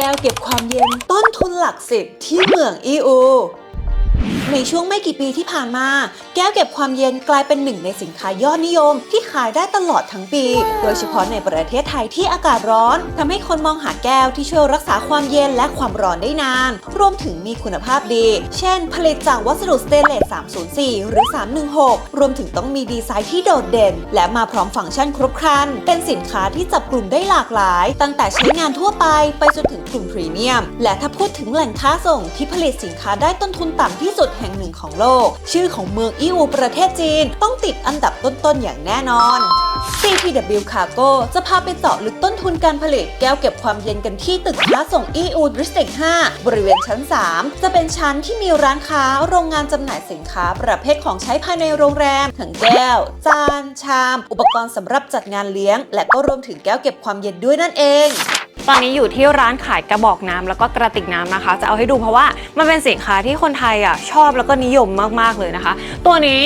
แก้วเก็บความเย็นต้นทุนหลักสิบที่เมืองอีอู ในช่วงไม่กี่ปีที่ผ่านมา แก้วเก็บความเย็นกลายเป็นหนึ่งในสินค้ายอดนิยม ที่ขายได้ตลอดทั้งปี โดยเฉพาะในประเทศไทยที่อากาศร้อนทำให้คนมองหาแก้วที่ช่วยรักษาความเย็นและความร้อนได้นาน รวมถึงมีคุณภาพดี เช่น ผลิตจากวัสดุสเตนเลส 304 หรือ 316 รวมถึงต้องมีดีไซน์ที่โดดเด่น และมาพร้อมฟังก์ชันครบครัน เป็นสินค้าที่จับกลุ่มได้หลากหลาย ตั้งแต่ใช้งานทั่วไปไปจนถึงกลุ่มพรีเมียม และถ้าพูดถึงแหล่งค้าส่งที่ผลิตสินค้าได้ต้นทุนต่ำที่สุดแห่งหนึ่งของโลก ชื่อของเมืองอีอูประเทศจีน ต้องติดอันดับต้นๆอย่างแน่นอน CPW Cargo จะพาไปเจาะลึกต้นทุนการผลิตแก้วเก็บความเย็นกันที่ตึกค้าส่ง EU District 5 บริเวณชั้น 3 จะเป็นชั้นที่มีร้านค้าโรงงานจำหน่ายสินค้า ประเภทของใช้ภายในโรงแรมทั้งแก้ว จาน ชาม อุปกรณ์สำหรับจัดงานเลี้ยง และก็รวมถึงแก้วเก็บความเย็นด้วยนั่นเอง ตอนนี้อยู่ที่ร้านขายกระบอกน้ำแล้วก็กระติกน้ำนะคะ จะเอาให้ดูเพราะว่ามันเป็นสินค้าที่คนไทยอะชอบแล้วก็นิยมมากๆเลยนะคะ ตัวนี้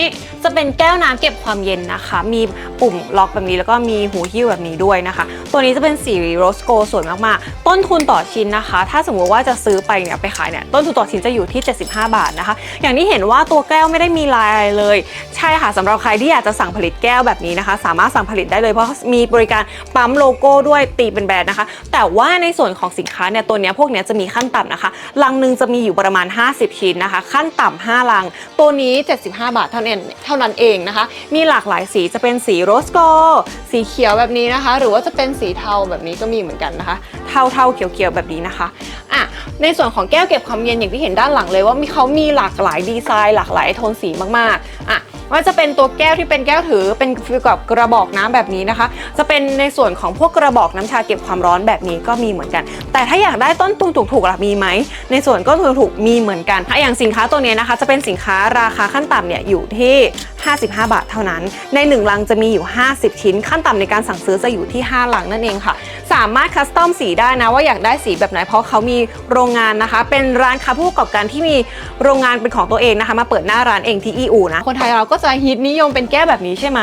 จะเป็นแก้วน้ำเก็บความเย็นนะคะ มีปุ่มล็อกแบบนี้แล้วก็มีหูหิ้วแบบนี้ด้วยนะคะ ตัวนี้จะเป็นสีโรสโกสวยมากๆ ต้นทุนต่อชิ้นนะคะ ถ้าสมมติว่าจะซื้อไปเนี่ยไปขายเนี่ยต้นทุนต่อชิ้นจะอยู่ที่ 75 บาทนะคะ อย่างที่เห็นว่าตัวแก้วไม่ได้มีลายอะไรเลย ใช่ค่ะสำหรับใครที่อยากจะสั่งผลิตแก้วแบบนี้นะคะ สามารถสั่งผลิตได้เลยเพราะมีบริการปั๊มโลโก้ด้วยตีเป็นแบรนด์นะคะ แต่ว่าในส่วนของสินค้าเนี่ยตัวเนี้ยพวกเนี้ยจะมีขั้นต่ำนะคะ ลังหนึ่งจะมีอยู่ประมาณ 50 ชิ้นนะคะ ขั้นต่ำ5ลัง ตัวนี้ 75 บาทเท่านั้นเท่านั้นเองนะคะ มีหลากหลายสีจะเป็นสีโรสโกสีเขียวแบบนี้นะคะ หรือว่าจะเป็นสีเทาแบบนี้ก็มีเหมือนกันนะคะ เทาเทาเขียวเขียวแบบนี้นะคะอะในส่วนของแก้วเก็บความเย็นอย่างที่เห็นด้านหลังเลยว่ามีเขามีหลากหลายดีไซน์ หลากหลายโทนสีมากๆอะ ว่าจะเป็นตัวแก้วที่เป็นแก้วถือ เป็นฟีลกับกระบอกน้ำแบบนี้นะคะ จะเป็นในส่วนของพวกกระบอกน้ำชาเก็บความร้อนแบบนี้ก็มีเหมือนกัน แต่ถ้าอยากได้ต้นทุนถูกๆล่ะมีไหม ในส่วนก็ถูกๆมีเหมือนกันถ้าอย่างสินค้าตัวนี้นะคะ จะเป็นสินค้าราคาขั้นต่ำเนี่ยอยู่ที่ 55 บาทเท่านั้น ใน1ลังจะมีอยู่ 50 ชิ้น ขั้นต่ำในการสั่งซื้อจะอยู่ที่ 5 ลังนั่นเองค่ะ สามารถคัสตอมสีได้นะว่าอยากได้สีแบบไหนเพราะเขามีโรงงานนะคะ เป็นร้านค้าผู้ประกอบการที่มีโรงงานเป็นของตัวเองนะคะ มาเปิดหน้าร้านเองที่ EU นะคนไทยเราก็จะฮิตนิยมเป็นแก้วแบบนี้ใช่ไหม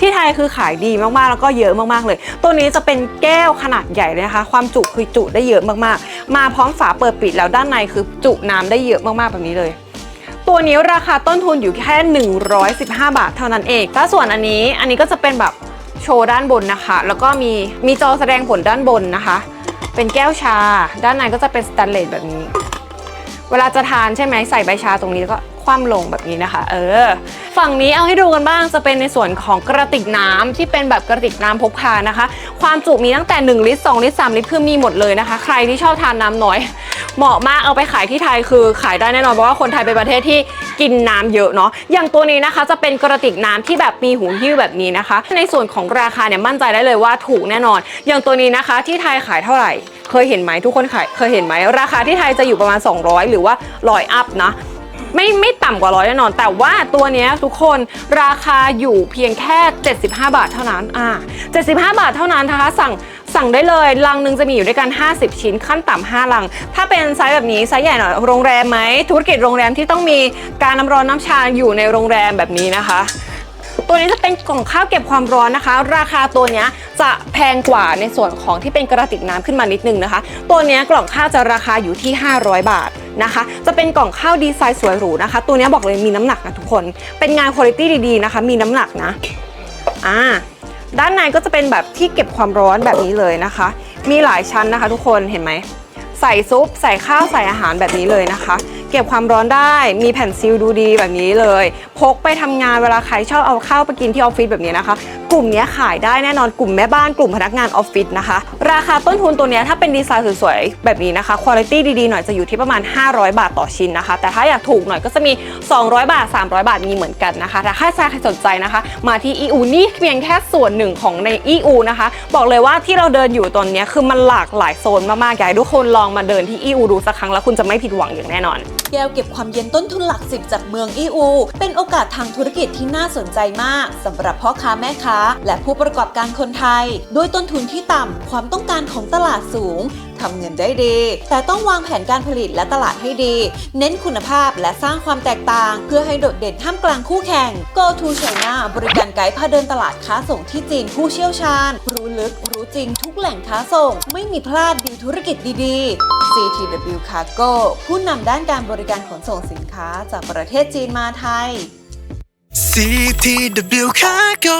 ที่ไทยคือขายดีมากๆแล้วก็เยอะมากๆเลย ตัวนี้จะเป็นแก้วขนาดใหญ่เลยนะคะ ความจุคือจุได้เยอะมากๆ มาพร้อมฝาเปิดปิดแล้วด้านในคือจุน้ำได้เยอะมากๆแบบนี้เลย ตัวนี้ราคาต้นทุนอยู่แค่ 115 บาทเท่านั้นเองแล้วส่วนอันนี้อันนี้ก็จะเป็นแบบโชว์ด้านบนนะคะ แล้วก็มีมีจอแสดงผลด้านบนนะคะ เป็นแก้วชา ด้านในก็จะเป็นสแตนเลสแบบนี้ เวลาจะทานใช่ไหมใส่ใบชาตรงนี้แล้วก็ คว่ำลงแบบนี้นะคะ เออ ฝั่งนี้เอาให้ดูกันบ้างจะเป็นในส่วนของกระติกน้ำที่เป็นแบบกระติกน้ำพกพานะคะ ความจุมีตั้งแต่ 1 ลิตร 2 ลิตร 3 ลิตรคือมีหมดเลยนะคะ ใครที่ชอบทานน้ำน้อย เหมาะมากเอาไปขายที่ไทยคือขายได้แน่นอนเพราะว่าคนไทยเป็นประเทศที่กินน้ำเยอะเนาะ อย่างตัวนี้นะคะจะเป็นกระติกน้ำที่แบบมีหูหิ้วแบบนี้นะคะ ในส่วนของราคาเนี่ยมั่นใจได้เลยว่าถูกแน่นอน อย่างตัวนี้นะคะที่ไทยขายเท่าไหร่ เคยเห็นไหมทุกคนขายเคยเห็นไหมราคาที่ไทยจะอยู่ประมาณ 200 หรือว่าร้อยอัพนะ ไม่ไม่ต่ำกว่าร้อยแน่นอน แต่ว่าตัวเนี้ยทุกคนราคาอยู่เพียงแค่ 75 บาทเท่านั้นอ่า75 บาทเท่านั้นนะคะ สั่งสั่งได้เลย ลังหนึ่งจะมีอยู่ด้วยกัน 50 ชิ้น ขั้นต่ำ5ลัง ถ้าเป็นไซส์แบบนี้ไซส์ใหญ่หน่อยโรงแรมไหมธุรกิจโรงแรมที่ต้องมีการน้ำร้อนน้ำชาอยู่ในโรงแรมแบบนี้นะคะ ตัวนี้จะเป็นกล่องข้าวเก็บความร้อนนะคะ ราคาตัวนี้จะแพงกว่าในส่วนของที่เป็นกระติกน้ำขึ้นมานิดนึงนะคะ ตัวนี้กล่องข้าวจะราคาอยู่ที่ 500 บาทนะคะ จะเป็นกล่องข้าวดีไซน์สวยหรูนะคะ ตัวนี้บอกเลยมีน้ำหนักนะทุกคน เป็นงานคุณภาพดีๆนะคะ มีน้ำหนักนะอ่าด้านในก็จะเป็นแบบที่เก็บความร้อนแบบนี้เลยนะคะ มีหลายชั้นนะคะ ทุกคนเห็นไหมใส่ซุป ใส่ข้าวใส่อาหารแบบนี้เลยนะคะ เก็บความร้อนได้มีแผ่นซีลดูดีแบบนี้เลย พกไปทำงานเวลาใครชอบเอาข้าวไปกินที่ออฟฟิศแบบนี้นะคะ กลุ่มนี้ขายได้แน่นอนกลุ่มแม่บ้านกลุ่มพนักงานออฟฟิศนะคะ ราคาต้นทุนตัวนี้ถ้าเป็นดีไซน์สวยๆแบบนี้นะคะคุณภาพดีๆหน่อยจะอยู่ที่ประมาณ 500 บาทต่อชิ้นนะคะ แต่ถ้าอยากถูกหน่อยก็จะมี 200 บาท 300 บาทมีเหมือนกันนะคะแต่ถ้าใครสนใจนะคะ มาที่ EU นี่เพียงแค่ส่วนหนึ่งของใน EU นะคะ บอกเลยว่าที่เราเดินอยู่ตอนนี้คือมันหลากหลายโซนมากๆอยากให้ทุกคนลองมาเดินที่ EU ดูสักครั้งแล้วคุณจะไม่ผิดหวังอย่างแน่นอน แก้วเก็บความเย็นต้นทุนหลักสิบจากเมืองอีูเป็นโอกาสทางธุรกิจที่น่าสนใจมากสำหรับพ่อค้าแม่ค้า และผู้ประกอบการคนไทย ด้วยต้นทุนที่ต่ำความต้องการของตลาดสูง ทำเงินได้ดี แต่ต้องวางแผนการผลิตและตลาดให้ดี เน้นคุณภาพและสร้างความแตกต่าง เพื่อให้โดดเด่นท่ามกลางคู่แข่ง Go to China บริการไกด์พาเดินตลาดค้าส่งที่จีนผู้เชี่ยวชาญ รู้ลึกรู้จริงทุกแหล่งค้าส่ง ไม่มีพลาดดีธุรกิจดีๆ CTW Cargo ผู้นำด้านการบริการขนส่งสินค้าจากประเทศจีนมาไทย CTW Cargo